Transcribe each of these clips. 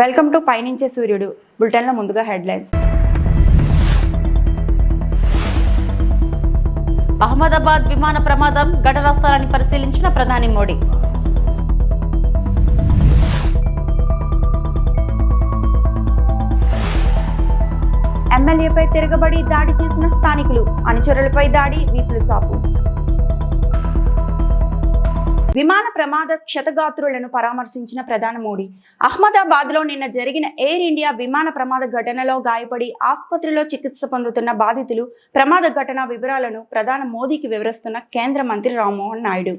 Welcome to పయనించే సూర్యుడు బులెటిన్లో ముందుగా హెడ్లైన్స్. అహ్మదాబాద్ విమాన ప్రమాదం ఘటనా స్థలాన్ని పరిశీలించిన ప్రధాని మోడీ. ఎమ్మెల్యేపై తిరగబడి దాడి చేసిన స్థానికులు అనుచరులపై దాడి వీపులు సాపు. విమాన ప్రమాద క్షతగాత్రులను పరామర్శించిన ప్రధాని మోడీ. అహ్మదాబాద్లో నిన్న జరిగిన ఎయిర్ ఇండియా విమాన ప్రమాద ఘటనలో గాయపడి ఆసుపత్రిలో చికిత్స పొందుతున్న బాధితులు ప్రమాద ఘటన వివరాలను ప్రధాని మోదీకి వివరిస్తున్న కేంద్ర మంత్రి రామ్మోహన్ నాయుడు.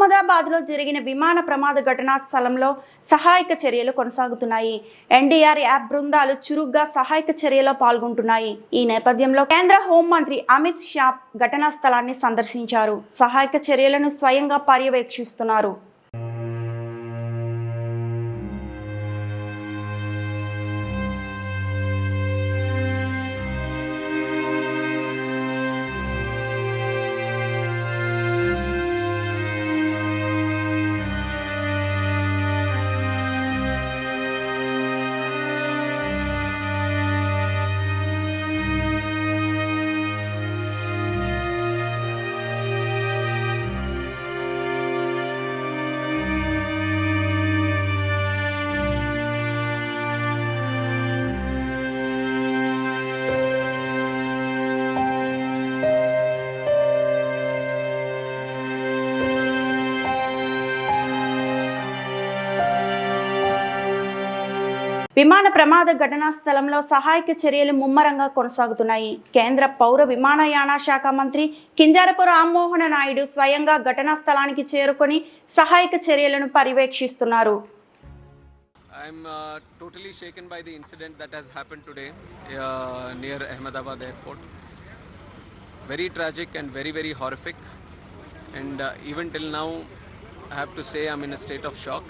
అహ్మదాబాద్లో జరిగిన విమాన ప్రమాద ఘటనా స్థలంలో సహాయక చర్యలు కొనసాగుతున్నాయి. ఎన్డీఆర్ యాప్ బృందాలు చురుగ్గా సహాయక చర్యలో పాల్గొంటున్నాయి. ఈ నేపథ్యంలో కేంద్ర హోంమంత్రి అమిత్ షా ఘటనా స్థలాన్ని సందర్శించారు. సహాయక చర్యలను స్వయంగా పర్యవేక్షిస్తున్నారు. విమాన ప్రమాద ఘటనా స్థలంలో సహాయక చర్యలు ముమ్మరంగా కొనసాగుతున్నాయి కేంద్ర పౌర విమానయాన శాఖ మంత్రి కింజారపు రామ్మోహన నాయుడు స్వయంగా ఘటనా స్థలానికి చేరుకొని సహాయక చర్యలను పర్యవేక్షిస్తున్నారు I'm uh, totally shaken by the incident that has happened today uh, near Ahmedabad airport. Very tragic and very, very horrific. And uh, even till now, I have to say I'm in a state of shock.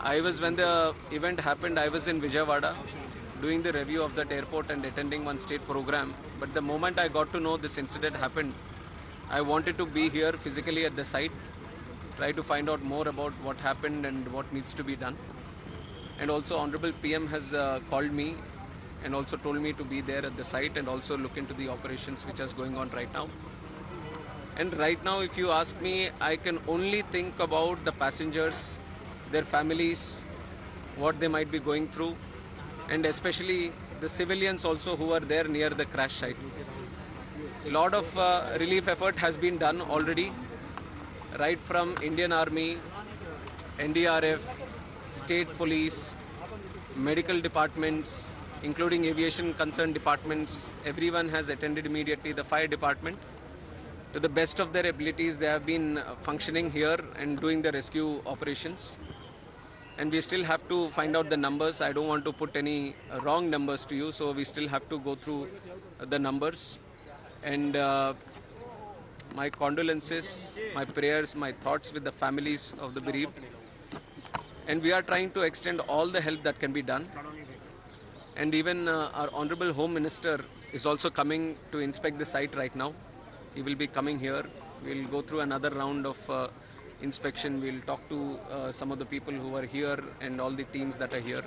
I was, when the event happened, I was in Vijayawada doing the review of that airport and attending one state program. But the moment I got to know this incident happened, I wanted to be here physically at the site, try to find out more about what happened and what needs to be done. And also, Honorable PM has uh, called me and also told me to be there at the site and also look into the operations which is going on right now. And right now, if you ask me, I can only think about the passengers, their families, what they might be going through, and especially the civilians also who are there near the crash site. A lot of uh, relief effort has been done already, right from Indian Army, NDRF, state police, medical departments, including aviation concerned departments. Everyone has attended immediately, the fire department. to the best of their abilities, they have been uh, functioning here and doing the rescue operations. And we still have to find out the numbers. I don't want to put any uh, wrong numbers to you, so we still have to go through uh, the numbers. And uh, my condolences, my prayers, my thoughts with the families of the bereaved. And we are trying to extend all the help that can be done. And even uh, our Honorable Home Minister is also coming to inspect the site right now. He will be coming here. We'll go through another round of uh, inspection. We'll talk to uh, some of the people who are here and all the teams that are here.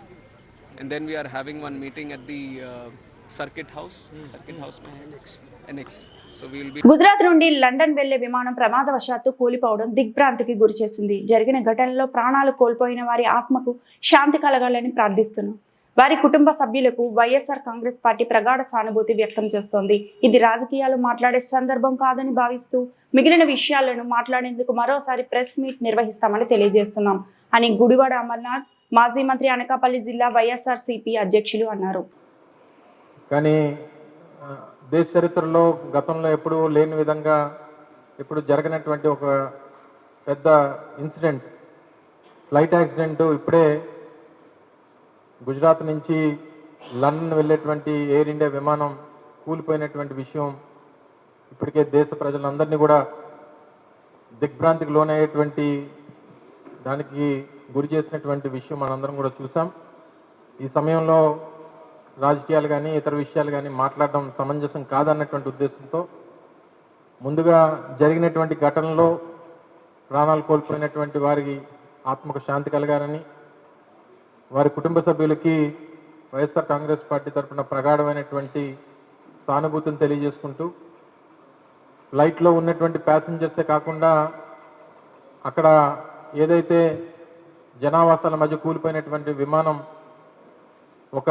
And then we are having one meeting at the uh, Circuit House. Circuit House, Annex. Annex. So we will be Gujarat నుండి London వెళ్ళే విమానం ప్రమాదవశాత్తు కూలిపోవడం దిగ్భ్రాంతికి గురి చేసింది జరిగిన ఘటనలో ప్రాణాలు కోల్పోయిన వారి ఆత్మకు శాంతి కలగాలని ప్రార్థిస్తున్నాం వారి కుటుంబ సభ్యులకు వైఎస్ఆర్ కాంగ్రెస్ పార్టీ ప్రగాఢ సానుభూతి వ్యక్తం చేస్తోంది. ఇది రాజకీయాలు మాట్లాడే సందర్భం కాదని భావిస్తూ మిగిలిన విషయాలను మాట్లాడేందుకు మరోసారి ప్రెస్ మీట్ నిర్వహిస్తామని తెలియజేస్తున్నాం అని గుడివాడ అమర్నాథ్ మాజీ మంత్రి అనకాపల్లి జిల్లా వైఎస్ఆర్ అధ్యక్షులు అన్నారు. కానీ దేశ చరిత్రలో గతంలో ఎప్పుడూ లేని విధంగా ఇప్పుడు జరగనటువంటి ఒక పెద్ద ఇన్సిడెంట్ ఫ్లైట్ యాక్సిడెంట్ ఇప్పుడే గుజరాత్ నుంచి లండన్ వెళ్ళేటువంటి ఎయిర్ ఇండియా విమానం కూలిపోయినటువంటి విషయం ఇప్పటికే దేశ ప్రజలందరినీ కూడా దిగ్భ్రాంతికి లోనయ్యేటువంటి దానికి గురి చేసినటువంటి విషయం మనందరం కూడా చూసాం. ఈ సమయంలో రాజకీయాలు కానీ ఇతర విషయాలు కానీ మాట్లాడడం సమంజసం కాదన్నటువంటి ఉద్దేశంతో ముందుగా జరిగినటువంటి ఘటనలో ప్రాణాలు కోల్పోయినటువంటి వారికి ఆత్మకు శాంతి కలగాలని వారి కుటుంబ సభ్యులకి వైఎస్ఆర్ కాంగ్రెస్ పార్టీ తరఫున ప్రగాఢమైనటువంటి సానుభూతిని తెలియజేసుకుంటూ ఫ్లైట్లో ఉన్నటువంటి ప్యాసింజర్సే కాకుండా అక్కడ ఏదైతే జనావాసాల మధ్య కూలిపోయినటువంటి విమానం ఒక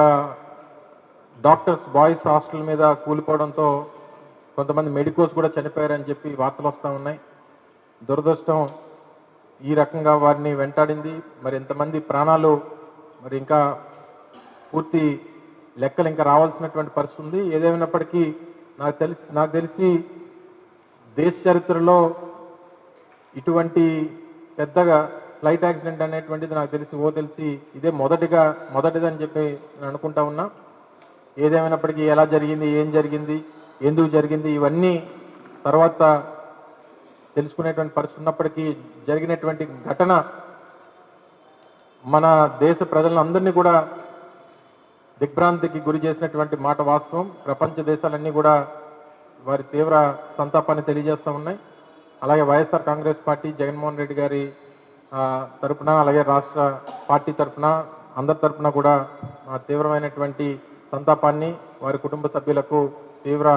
డాక్టర్స్ బాయ్స్ హాస్టల్ మీద కూలిపోవడంతో కొంతమంది మెడికోస్ కూడా చనిపోయారని చెప్పి వార్తలు వస్తూ ఉన్నాయి. దురదృష్టం ఈ రకంగా వారిని వెంటాడింది. మరి ఎంతమంది ప్రాణాలు మరి ఇంకా పూర్తి లెక్కలు ఇంకా రావాల్సినటువంటి పరిస్థితి ఉంది. ఏదేమైనప్పటికీ నాకు తెలిసి నాకు తెలిసి దేశ చరిత్రలో ఇటువంటి పెద్దగా ఫ్లైట్ యాక్సిడెంట్ అనేటువంటిది నాకు తెలిసి ఓ తెలిసి ఇదే మొదటిగా మొదటిదని చెప్పి నేను అనుకుంటా ఉన్నా. ఏదేమైనప్పటికీ ఎలా జరిగింది ఏం జరిగింది ఎందుకు జరిగింది ఇవన్నీ తర్వాత తెలుసుకునేటువంటి పరిస్థితి ఉన్నప్పటికీ జరిగినటువంటి ఘటన మన దేశ ప్రజలందరినీ కూడా దిగ్భ్రాంతికి గురి చేసినటువంటి మాట వాస్తవం. ప్రపంచ దేశాలన్నీ కూడా వారి తీవ్ర సంతాపాన్ని తెలియజేస్తూ ఉన్నాయి. అలాగే వైఎస్ఆర్ కాంగ్రెస్ పార్టీ జగన్మోహన్ రెడ్డి గారి తరఫున తరపున అలాగే రాష్ట్ర పార్టీ తరపున అందరి తరఫున కూడా తీవ్రమైనటువంటి సంతాపాన్ని వారి కుటుంబ సభ్యులకు తీవ్ర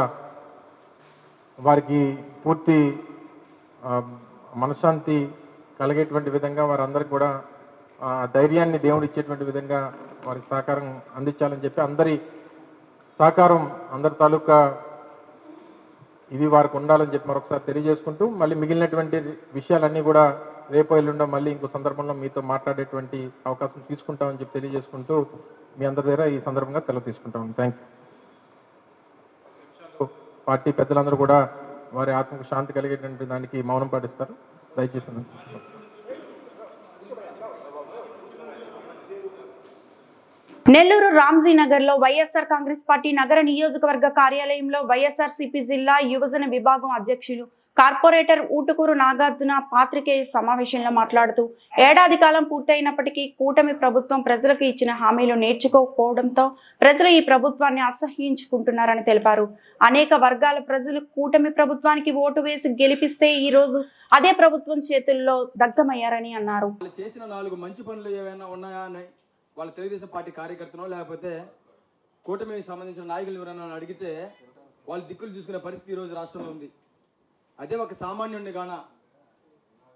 వారికి పూర్తి మనశ్శాంతి కలిగేటువంటి విధంగా వారందరికీ కూడా ధైర్యాన్ని దేవుడు ఇచ్చేటువంటి విధంగా వారికి సహకారం అందించాలని చెప్పి అందరి సహకారం అందరి తాలూకా ఇవి వారికి ఉండాలని చెప్పి మరొకసారి తెలియజేసుకుంటూ మళ్ళీ మిగిలినటువంటి విషయాలన్నీ కూడా రేపు ఎల్లుండో మళ్ళీ ఇంకో సందర్భంలో మీతో మాట్లాడేటువంటి అవకాశం తీసుకుంటామని చెప్పి తెలియజేసుకుంటూ మీ అందరి దగ్గర ఈ సందర్భంగా సెలవు తీసుకుంటాం. Thank you. పార్టీ పెద్దలందరూ కూడా వారి ఆత్మకు శాంతి కలిగేటువంటి దానికి మౌనం పాటిస్తారు. దయచేసి నెల్లూరు రామ్జీ నగర్లో వైఎస్ఆర్ కాంగ్రెస్ పార్టీ నగర నియోజకవర్గ కార్యాలయంలో వైఎస్ఆర్సీపీ జిల్లా యువజన విభాగం అధ్యక్షులు కార్పొరేటర్ ఊటుకూరు నాగార్జున పాత్రికేయ సమావేశంలో మాట్లాడుతూ ఏడాది కాలం పూర్తయినప్పటికీ కూటమి ప్రభుత్వం ప్రజలకు ఇచ్చిన హామీలు నేర్చుకోకపోవడంతో ప్రజలు ఈ ప్రభుత్వాన్ని అసహ్యించుకుంటున్నారని తెలిపారు. అనేక వర్గాల ప్రజలు కూటమి ప్రభుత్వానికి ఓటు వేసి గెలిపిస్తే ఈ రోజు అదే ప్రభుత్వం చేతుల్లో దగ్ధమయ్యారని అన్నారు. చేసిన నాలుగు మంచి పనులు ఏమైనా ఉన్నాయా వాళ్ళ తెలుగుదేశం పార్టీ కార్యకర్తనో లేకపోతే కూటమికి సంబంధించిన నాయకులు ఎవరైనా అడిగితే వాళ్ళు దిక్కులు చూసుకునే పరిస్థితి ఈరోజు రాష్ట్రంలో ఉంది. అదే ఒక సామాన్యుడిని గాన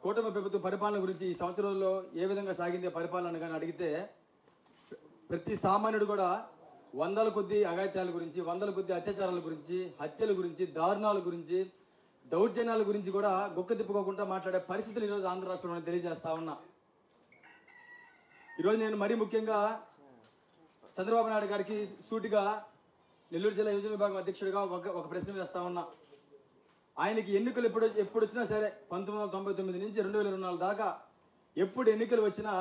కూటమి ప్రభుత్వ పరిపాలన గురించి ఈ సంవత్సరంలో ఏ విధంగా సాగిందే పరిపాలన కానీ అడిగితే ప్రతి సామాన్యుడు కూడా వందల కొద్ది అగాత్యాల గురించి వందల కొద్ది అత్యాచారాల గురించి హత్యల గురించి దారుణాల గురించి దౌర్జన్యాల గురించి కూడా గొక్క తిప్పుకోకుండా మాట్లాడే పరిస్థితులు ఈరోజు ఆంధ్ర రాష్ట్రంలో తెలియజేస్తా ఉన్నా. ఈరోజు నేను మరీ ముఖ్యంగా చంద్రబాబు నాయుడు గారికి సూటిగా నెల్లూరు జిల్లా యువజన విభాగం అధ్యక్షుడిగా ఒక ఒక ప్రశ్న వేస్తా ఉన్నా. ఆయనకి ఎన్నికలు ఎప్పుడు ఎప్పుడు వచ్చినా సరే పంతొమ్మిది వందల తొంభై తొమ్మిది నుంచి రెండు వేల ఇరవై నాలుగు దాకా ఎప్పుడు ఎన్నికలు వచ్చినా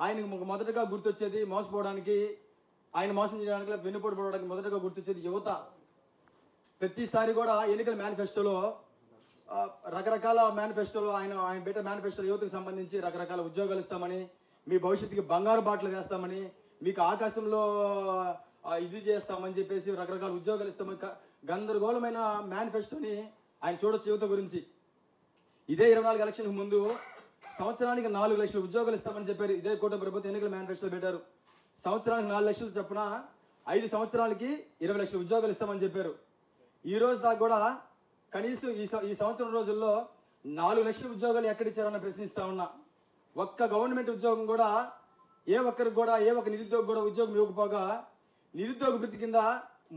ఆయనకు మొదటగా గుర్తొచ్చేది మోసపోవడానికి ఆయన మోసం చేయడానికి వెన్నుపోటు పడడానికి మొదటగా గుర్తొచ్చేది యువత. ప్రతిసారి కూడా ఎన్నికల మేనిఫెస్టోలో రకరకాల మేనిఫెస్టోలో ఆయన ఆయన పెట్టే మేనిఫెస్టో యువతకు సంబంధించి రకరకాల ఉద్యోగాలు ఇస్తామని మీ భవిష్యత్తుకి బంగారు బాటలు వేస్తామని మీకు ఆకాశంలో ఇది చేస్తామని చెప్పేసి రకరకాల ఉద్యోగాలు ఇస్తామని గందరగోళమైన మేనిఫెస్టోని ఆయన చూడొచ్చు యువత గురించి. ఇదే ఇరవై నాలుగు ఎలక్షన్కి ముందు సంవత్సరానికి నాలుగు లక్షల ఉద్యోగాలు ఇస్తామని చెప్పారు. ఇదే కూటమి ప్రభుత్వం ఎన్నికల మేనిఫెస్టో పెట్టారు. సంవత్సరానికి నాలుగు లక్షలు చొప్పున ఐదు సంవత్సరాలకి ఇరవై లక్షల ఉద్యోగాలు ఇస్తామని చెప్పారు. ఈ రోజు దాకా కూడా కనీసం ఈ ఈ సంవత్సరం రోజుల్లో నాలుగు లక్షల ఉద్యోగాలు ఎక్కడిచ్చారన్న ప్రశ్నిస్తా ఉన్నా. ఒక్క గవర్నమెంట్ ఉద్యోగం కూడా ఏ ఒక్కరికి కూడా ఏ ఒక్క నిరుద్యోగ కూడా ఉద్యోగం ఇవ్వకపోగా నిరుద్యోగ వృత్తి కింద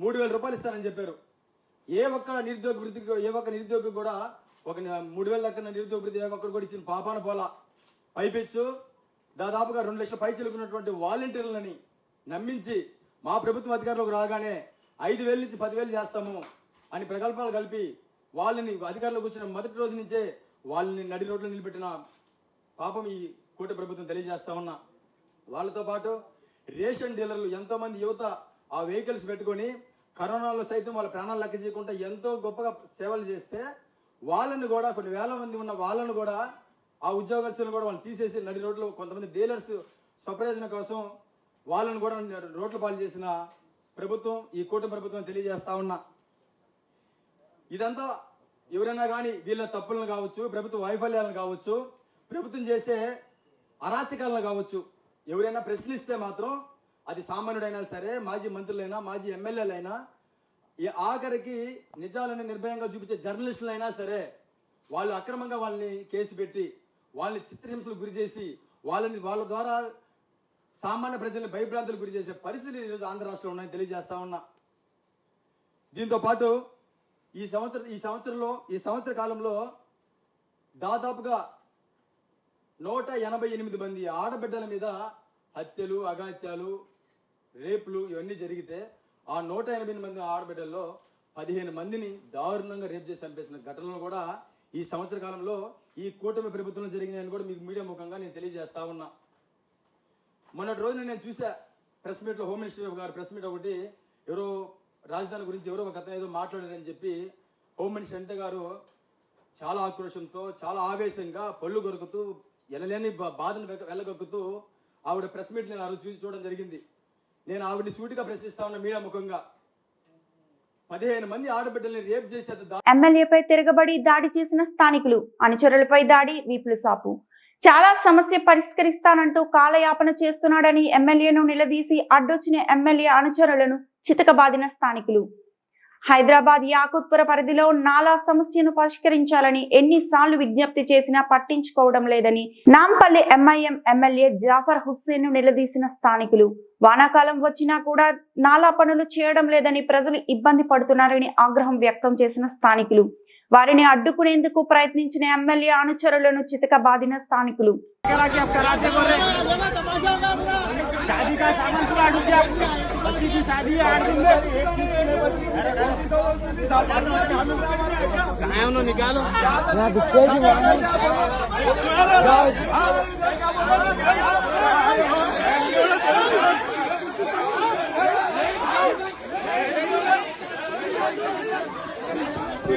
మూడు వేల రూపాయలు ఇస్తానని చెప్పారు. ఏ ఒక్క నిరుద్యోగ వృత్తికి ఏ ఒక్క నిరుద్యోగి కూడా ఒక మూడు వేల లెక్కన నిరుద్యోగ వృత్తి ఏ ఒక్కరు కూడా ఇచ్చిన పాపాన పోలా. పైపెచ్చు దాదాపుగా రెండు లక్షల పై చిలుకున్నటువంటి వాలంటీర్లని నమ్మించి మా ప్రభుత్వం అధికారులకు రాగానే ఐదు వేల నుంచి పదివేలు చేస్తాము అని ప్రకల్పాలు కలిపి వాళ్ళని అధికారులకు వచ్చిన మొదటి రోజు నుంచే వాళ్ళని నడి రోడ్లు నిలబెట్టిన. పాపం ఈ కూట ప్రభుత్వం తెలియజేస్తా ఉన్నా. వాళ్ళతో పాటు రేషన్ డీలర్లు ఎంతో మంది యువత ఆ వెహికల్స్ పెట్టుకొని కరోనాలో సైతం వాళ్ళ ప్రాణాలు లెక్క చేయకుండా ఎంతో గొప్పగా సేవలు చేస్తే వాళ్ళని కూడా కొన్ని వేల మంది ఉన్న వాళ్ళను కూడా ఆ ఉద్యోగస్తులను కూడా వాళ్ళు తీసేసి నడి రోడ్లో కొంతమంది డీలర్స్ స్వప్రయోజనం కోసం వాళ్ళని కూడా రోడ్ల పాలు చేసిన ప్రభుత్వం ఈ కూటమి ప్రభుత్వం తెలియజేస్తా ఉన్నా. ఇదంతా ఎవరైనా కానీ వీళ్ళ తప్పులను కావచ్చు ప్రభుత్వ వైఫల్యాలను కావచ్చు ప్రభుత్వం చేసే అరాచకాలను కావచ్చు ఎవరైనా ప్రశ్నిస్తే మాత్రం అది సామాన్యుడైనా సరే మాజీ మంత్రులైనా మాజీ ఎమ్మెల్యేలైనా ఈ ఆఖరికి నిజాలను నిర్భయంగా చూపించే జర్నలిస్టులైనా సరే వాళ్ళు అక్రమంగా వాళ్ళని కేసు పెట్టి వాళ్ళని చిత్రహింసలకు గురి చేసి వాళ్ళని వాళ్ళ ద్వారా సామాన్య ప్రజల్ని భయభ్రాంతులకు గురి చేసే పరిస్థితులు ఈరోజు ఆంధ్ర రాష్ట్రంలో ఉన్నాయని తెలియజేస్తా ఉన్నా. దీంతో పాటు ఈ సంవత్సరం ఈ సంవత్సరంలో ఈ సంవత్సర కాలంలో దాదాపుగా నూట ఎనభై ఎనిమిది మంది ఆడబిడ్డల మీద హత్యలు అఘాత్యాలు రేపులు ఇవన్నీ జరిగితే ఆ నూట ఎనభై ఎనిమిది మంది ఆడబిడ్డల్లో పదిహేను మందిని దారుణంగా రేపు చేసి చంపేసిన ఘటనలు కూడా ఈ సంవత్సర కాలంలో ఈ కూటమి ప్రభుత్వంలో జరిగినాయని కూడా మీకు మీడియా ముఖంగా నేను తెలియజేస్తా ఉన్నా. మొన్నటి రోజున నేను చూసా ప్రెస్ మీట్లో హోమ్ మినిస్టర్ గారు ప్రెస్ మీట్ ఒకటి ఎవరో రాజధాని గురించి ఎవరో ఒక అతను ఏదో మాట్లాడారని చెప్పి హోమ్ మినిస్టర్ అంతే గారు చాలా ఆక్రోషంతో చాలా ఆవేశంగా పళ్ళు కొరుకుతూ ఎనలేని బాధను వెళ్ళగొక్కుతూ ఆవిడ ప్రెస్ మీట్ నేను రోజు చూసి చూడడం జరిగింది. నేను ఆవిడని సూటిగా ప్రశ్నిస్తా ఉన్న మీడియా ముఖంగా. పదిహేను మంది ఆడబిడ్డల్ని రేప్ చేసి ఎమ్మెల్యేపై తిరగబడి దాడి చేసిన స్థానికులు అనుచరులపై దాడి వీపులు సాపు చాలా సమస్య పరిష్కరిస్తానంటూ కాలయాపన చేస్తున్నాడని ఎమ్మెల్యేను నిలదీసి అడ్డొచ్చిన ఎమ్మెల్యే అనుచరులను చితకబాదిన స్థానికులు. హైదరాబాద్ యాకుత్పుర పరిధిలో నాలా సమస్యను పరిష్కరించాలని ఎన్నిసార్లు విజ్ఞప్తి చేసినా పట్టించుకోవడం లేదని నాంపల్లి ఎంఐఎం ఎమ్మెల్యే జాఫర్ హుస్సేన్ను నిలదీసిన స్థానికులు. వానాకాలం వచ్చినా కూడా నాలా పనులు చేయడం లేదని ప్రజలు ఇబ్బంది పడుతున్నారని ఆగ్రహం వ్యక్తం చేసిన స్థానికులు. వారిని అడ్డుకునేందుకు ప్రయత్నించిన ఎమ్మెల్యే అనుచరులను చితకబాదిన స్థానికులు.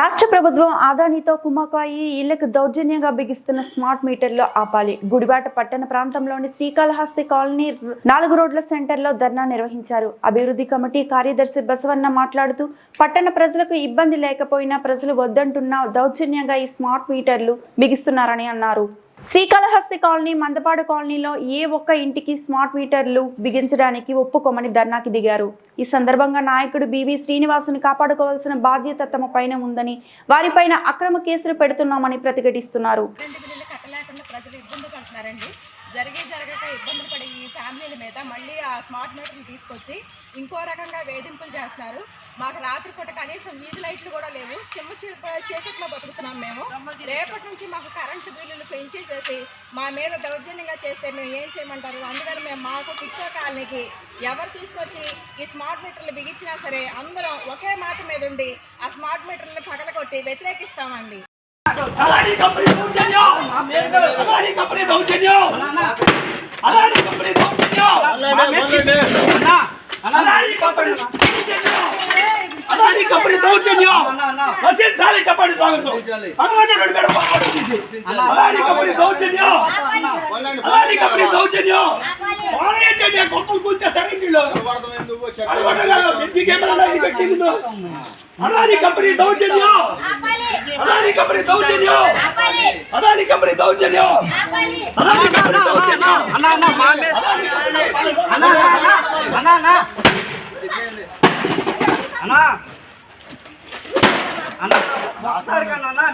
రాష్ట్ర ప్రభుత్వం ఆదానితో కుమ్మకాయి ఇళ్ళకు దౌర్జన్యంగా బిగిస్తున్న స్మార్ట్ మీటర్లు ఆపాలి. గుడిబాట పట్టణ ప్రాంతంలోని శ్రీకాళహస్తి కాలనీ నాలుగు రోడ్ల సెంటర్లో ధర్నా నిర్వహించారు. అభివృద్ధి కమిటీ కార్యదర్శి బసవన్న మాట్లాడుతూ పట్టణ ప్రజలకు ఇబ్బంది లేకపోయినా ప్రజలు వద్దంటున్న దౌర్జన్యంగా ఈ స్మార్ట్ మీటర్లు బిగిస్తున్నారని అన్నారు. శ్రీకాళహస్తి కాలనీ మందపాడు కాలనీలో ఏ ఒక్క ఇంటికి స్మార్ట్ మీటర్లు బిగించడానికి ఒప్పుకోమని ధర్నాకి దిగారు. ఈ సందర్భంగా నాయకుడు బీవీ శ్రీనివాసును కాపాడుకోవాల్సిన బాధ్యత తమ పైన ఉందని వారిపైన అక్రమ కేసులు పెడుతున్నామని ప్రతిఘటిస్తున్నారు. కరెంటు జరిగి జరగక ఇబ్బందులు పడి ఈ ఫ్యామిలీల మీద మళ్ళీ ఆ స్మార్ట్ మీటర్లు తీసుకొచ్చి ఇంకో రకంగా వేధింపులు చేస్తున్నారు. మాకు రాత్రిపూట కనీసం వీధి లైట్లు కూడా లేవు చిమ్మ చీక- చీకట్లో బతుకుతున్నాం మేము రేపటి నుంచి మాకు కరెంటు బిల్లులు పెంచేసేసి మా మీద దౌర్జన్యంగా చేస్తే మేము ఏం చేయమంటారు అందుకని మేము మాకు టిక్కో కాలనీకి ఎవరు తీసుకొచ్చి ఈ స్మార్ట్ మీటర్లు బిగించినా సరే అందరం ఒకే మాట మీద ఉండి ఆ స్మార్ట్ మీటర్లు పగలగొట్టి వ్యతిరేకిస్తామండి అదాని కంపెనీ దౌర్జన్యం అదాని కంపెనీ దౌర్జన్యం అదాని కంపెనీ దౌర్జన్యం అన్నా, అదాని కంపెనీ దౌర్జన్యం అదాని కంపెనీ దౌర్జన్యం నశించాలి చెప్పండి స్వాగతం భగవంతుడు మేడం అదాని కంపెనీ దౌర్జన్యం అదాని కంపెనీ దౌర్జన్యం ఏంటంటే గొప్పలు కూర్చేస్తారు ఇంటిలో అదాని కంపెనీ దౌర్జన్యం అదాని కంపెనీ దౌర్జన్యం అదాని కంపెనీ దౌర్జన్యం అదాని కంపెనీ దౌర్జన్యం అన్న అన్న అన్న అన్న అన్న అన్న అన్న ఒకసారి కన్నా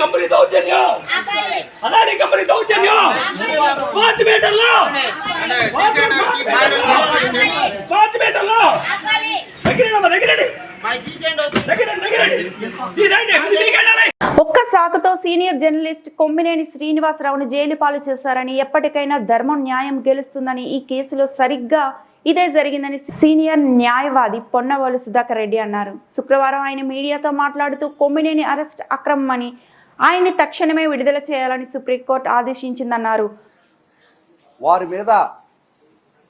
కంపెనీ దౌర్జన్యం. అదాని కంపెనీ దౌర్జన్యం. స్మార్ట్ మీటర్లో. స్మార్ట్ మీటర్లో. దగ్గరండి దగ్గరండి ఒక్క సాకుతో సీనియర్ జర్నలిస్ట్ కొమ్మినేని శ్రీనివాసరావును జైలు పాలు చేశారని ఎప్పటికైనా ధర్మం న్యాయం గెలుస్తుందని ఈ కేసులో సరిగ్గా ఇదే జరిగిందని సీనియర్ న్యాయవాది పొన్నవోలు సుధాకర్ రెడ్డి అన్నారు. శుక్రవారం ఆయన మీడియాతో మాట్లాడుతూ కొమ్మినేని అరెస్ట్ అక్రమమని ఆయన్ని తక్షణమే విడుదల చేయాలని సుప్రీంకోర్టు ఆదేశించిందన్నారు. వారి మీద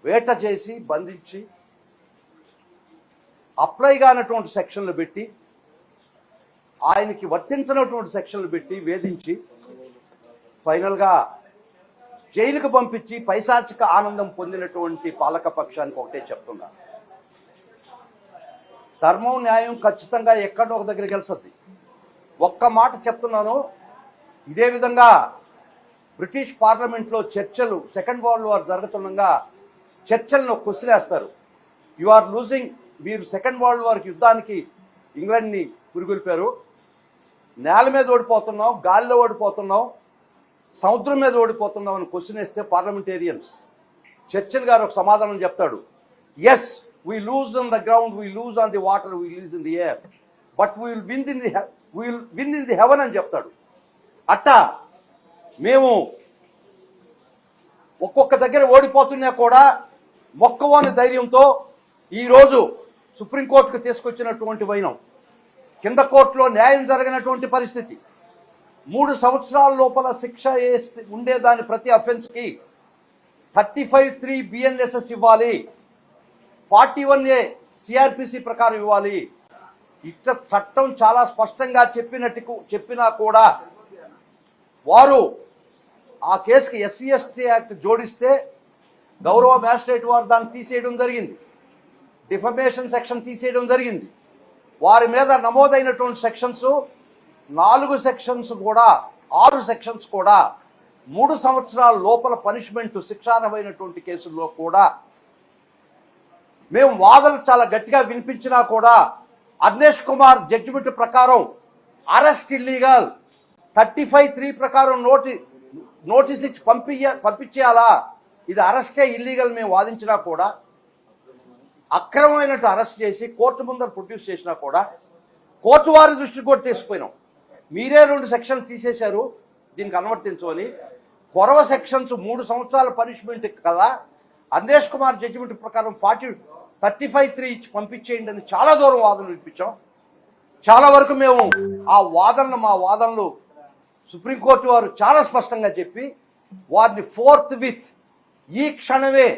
వేట చేసి బంధించి అప్లై కానటువంటి సెక్షన్లు పెట్టి ఆయనకి వర్తించినటువంటి సెక్షన్లు పెట్టి వేధించి ఫైనల్గా జైలుకు పంపించి పైశాచిక ఆనందం పొందినటువంటి పాలక పక్షానికి ఒకటే చెప్తున్నా. ధర్మం న్యాయం ఖచ్చితంగా ఎక్కడో ఒక దగ్గర గెలుస్తుంది ఒక్క మాట చెప్తున్నాను ఇదే విధంగా బ్రిటిష్ పార్లమెంట్లో చర్చలు సెకండ్ వరల్డ్ వార్ జరుగుతుండగా చర్చలను కుసిరేస్తారు. యు ఆర్ లూజింగ్ మీరు సెకండ్ వరల్డ్ వార్కి యుద్ధానికి ఇంగ్లాండ్ని పురిగొల్పారు. నేల మీద ఓడిపోతున్నాం గాలిలో ఓడిపోతున్నాం సముద్రం మీద ఓడిపోతున్నాం అని క్వశ్చన్ వేస్తే పార్లమెంటేరియన్స్. చర్చిల్ గారు ఒక సమాధానం చెప్తాడు. Yes we lose on the ground we lose on the water we lose in the air but we will win in the will win in the heaven అని చెప్తాడు. అట్టా మేము ఒక్కొక్క దగ్గర ఓడిపోతున్నా కూడా మొక్కవోని ధైర్యంతో ఈరోజు సుప్రీంకోర్టుకు తీసుకొచ్చినటువంటి వైనం. కింద కోర్టులో న్యాయం జరగనటువంటి పరిస్థితి. మూడు సంవత్సరాల లోపల శిక్ష ఉండే దాని ప్రతి అఫెన్స్కి థర్టీ ఫైవ్ త్రీ బిఎన్ఎస్ఎస్ ఇవ్వాలి. ఫార్టీ వన్ ఏ సిఆర్పిసి ప్రకారం ఇవ్వాలి. ఇట్లా చట్టం చాలా స్పష్టంగా చెప్పినట్టు చెప్పినా కూడా వారు ఆ కేసుకి ఎస్సీ ఎస్టీ యాక్ట్ జోడిస్తే గౌరవ మ్యాజిస్ట్రేట్ వారు దాన్ని తీసేయడం జరిగింది. డిఫమేషన్ సెక్షన్ తీసేయడం జరిగింది. వారి మీద నమోదైనటువంటి సెక్షన్స్ నాలుగు సెక్షన్స్ కూడా ఆరు సెక్షన్స్ కూడా మూడు సంవత్సరాల లోపల పనిష్మెంట్ శిక్షార్హమైనటువంటి కేసుల్లో కూడా మేము వాదనలు చాలా గట్టిగా వినిపించినా కూడా అర్నేష్ కుమార్ జడ్జిమెంట్ ప్రకారం arrest illegal thirty five three ప్రకారం నోటి నోటీస్ ఇచ్చి పంపించ పంపించేయాలా? ఇది అరెస్టే ఇల్లీగల్ మేము వాదించినా కూడా అక్రమమైనట్టు అరెస్ట్ చేసి కోర్టు ముందర ప్రొడ్యూస్ చేసినా కూడా కోర్టు వారి దృష్టికి కూడా తీసుకుపోయినాం. మీరే రెండు సెక్షన్లు తీసేశారు దీనికి అనువర్తించమని కొరవ సెక్షన్స్ మూడు సంవత్సరాల పనిష్మెంట్ కదా. అందేష్ కుమార్ జడ్జిమెంట్ ప్రకారం ఫార్టీ థర్టీ ఫైవ్ త్రీ ఇచ్చి పంపించేయండి అని చాలా దూరం వాదనలు వినిపించాం. చాలా వరకు మేము ఆ వాదనలు మా వాదనలు సుప్రీంకోర్టు వారు చాలా స్పష్టంగా చెప్పి వారిని ఫోర్త్ విత్ ఈ క్షణమే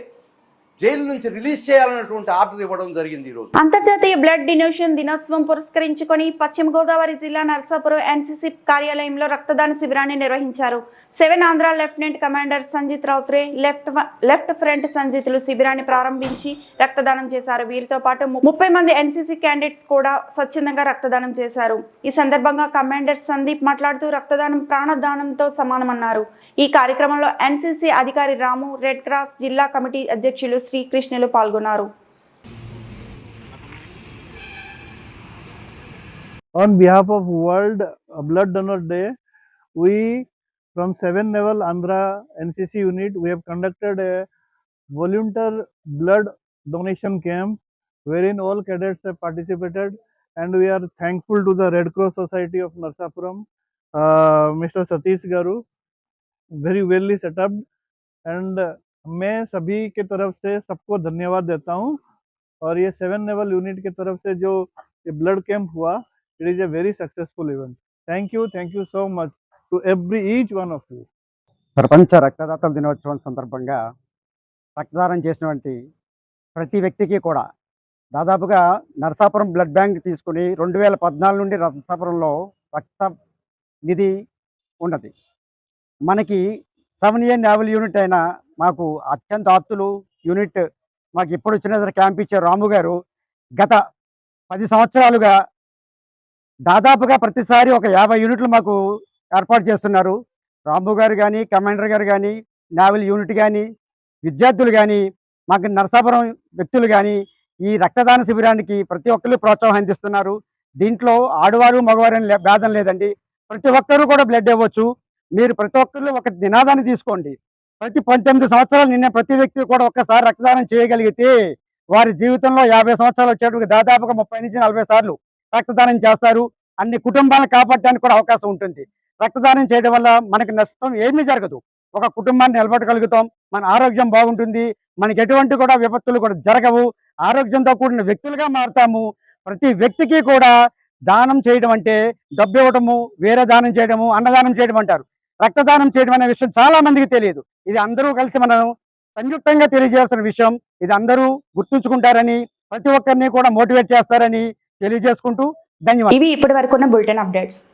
జైలు నుంచి రిలీజ్ చేయాలన్నటువంటి ఆర్డర్ ఇవ్వడం జరిగింది ఈరోజు. అంతర్జాతీయ బ్లడ్ డొనేషన్ దినోత్సవం పురస్కరించుకొని పశ్చిమ గోదావరి జిల్లా నర్సాపురం ఎన్సీసీ కార్యాలయంలో రక్తదాన శిబిరాన్ని నిర్వహించారు. Seven Andhra lieutenant commander Sanjit Routray left left front సంజిత్లు శిబిరాన్ని ప్రారంభించి రక్తదానం చేశారు. వీరితో పాటు ముప్పై మంది ఎన్సీసీ క్యాండిడేట్స్ కూడా స్వచ్ఛందంగా రక్తదానం చేశారు. ఈ సందర్భంగా కమాండర్ సందీప్ మాట్లాడుతూ రక్తదానం ప్రాణదానంతో సమానమన్నారు. ఈ కార్యక్రమంలో ఎన్సీసీ అధికారి రాము రెడ్ క్రాస్ జిల్లా కమిటీ అధ్యక్షులు శ్రీకృష్ణులు పాల్గొన్నారు on behalf of World Blood Donor Day, we from 7 level Andhra NCC unit, we have conducted a volunteer blood donation camp wherein all cadets have participated and we are thankful to the Red Cross Society of Narsapuram, uh, Mr. Satish Garu, very well set up and मैं सभी के तरफ से सबको धन्यवाद देता हूँ और ये सेवन लेवल यूनिट की तरफ से जो ये ब्लड कैंप हुआ it is a very successful event thank you thank you so much to every each one of you ప్రపంచ రక్తదాతల దినోత్సవం సందర్భంగా రక్తదానం చేసినటువంటి ప్రతి వ్యక్తికి కూడా దాదాపుగా నరసాపురం బ్లడ్ బ్యాంక్ తీసుకుని రెండు వేల పద్నాలుగు నుండి నరసాపురంలో రక్త నిధి ఉన్నది మనకి సెవెన్ ఇయర్ నావల్ యూనిట్ అయిన మాకు అత్యంత ఆప్తులు యూనిట్ మాకు ఇప్పుడు వచ్చిన క్యాంప్ ఇచ్చే రాము గారు గత పది సంవత్సరాలుగా దాదాపుగా ప్రతిసారి ఒక యాభై యూనిట్లు మాకు ఏర్పాటు చేస్తున్నారు. రాంబు గారు కానీ కమాండర్ గారు కానీ నావల్ యూనిట్ కానీ విద్యార్థులు కానీ మాకు నరసాపురం వ్యక్తులు కానీ ఈ రక్తదాన శిబిరానికి ప్రతి ఒక్కరు ప్రోత్సాహం అందిస్తున్నారు. దీంట్లో ఆడవారు మగవారు అని లే- భేదం లేదండి. ప్రతి ఒక్కరూ కూడా బ్లడ్ ఇవ్వచ్చు. మీరు ప్రతి ఒక్కరు ఒక నినాదాన్ని తీసుకోండి. ప్రతి పంతొమ్మిది సంవత్సరాలు నిన్న ప్రతి వ్యక్తి కూడా ఒక్కసారి రక్తదానం చేయగలిగితే వారి జీవితంలో యాభై సంవత్సరాలు వచ్చేటప్పుడు దాదాపుగా ముప్పై నుంచి నలభై సార్లు రక్తదానం చేస్తారు. అన్ని కుటుంబాలను కాపాడడానికి కూడా అవకాశం ఉంటుంది. రక్తదానం చేయడం వల్ల మనకి నష్టం ఏమీ జరగదు. ఒక కుటుంబాన్ని నిలబెట్టగలుగుతాం. మన ఆరోగ్యం బాగుంటుంది. మనకి ఎటువంటి కూడా విపత్తులు కూడా జరగవు. ఆరోగ్యంతో కూడిన వ్యక్తులుగా మారుతాము. ప్రతి వ్యక్తికి కూడా దానం చేయడం అంటే డబ్బు ఇవ్వడము వేరే దానం చేయడము అన్నదానం చేయడం అంటారు. రక్తదానం చేయడం అనే విషయం చాలా మందికి తెలియదు. ఇది అందరూ కలిసి మనం సంయుక్తంగా తెలియజేయాల్సిన విషయం. ఇది అందరూ గుర్తుంచుకుంటారని ప్రతి ఒక్కరిని కూడా మోటివేట్ చేస్తారని తెలియజేసుకుంటూ ధన్యవాదాలు. ఇవి ఇప్పటి వరకున్న బులెటిన్ అప్డేట్స్.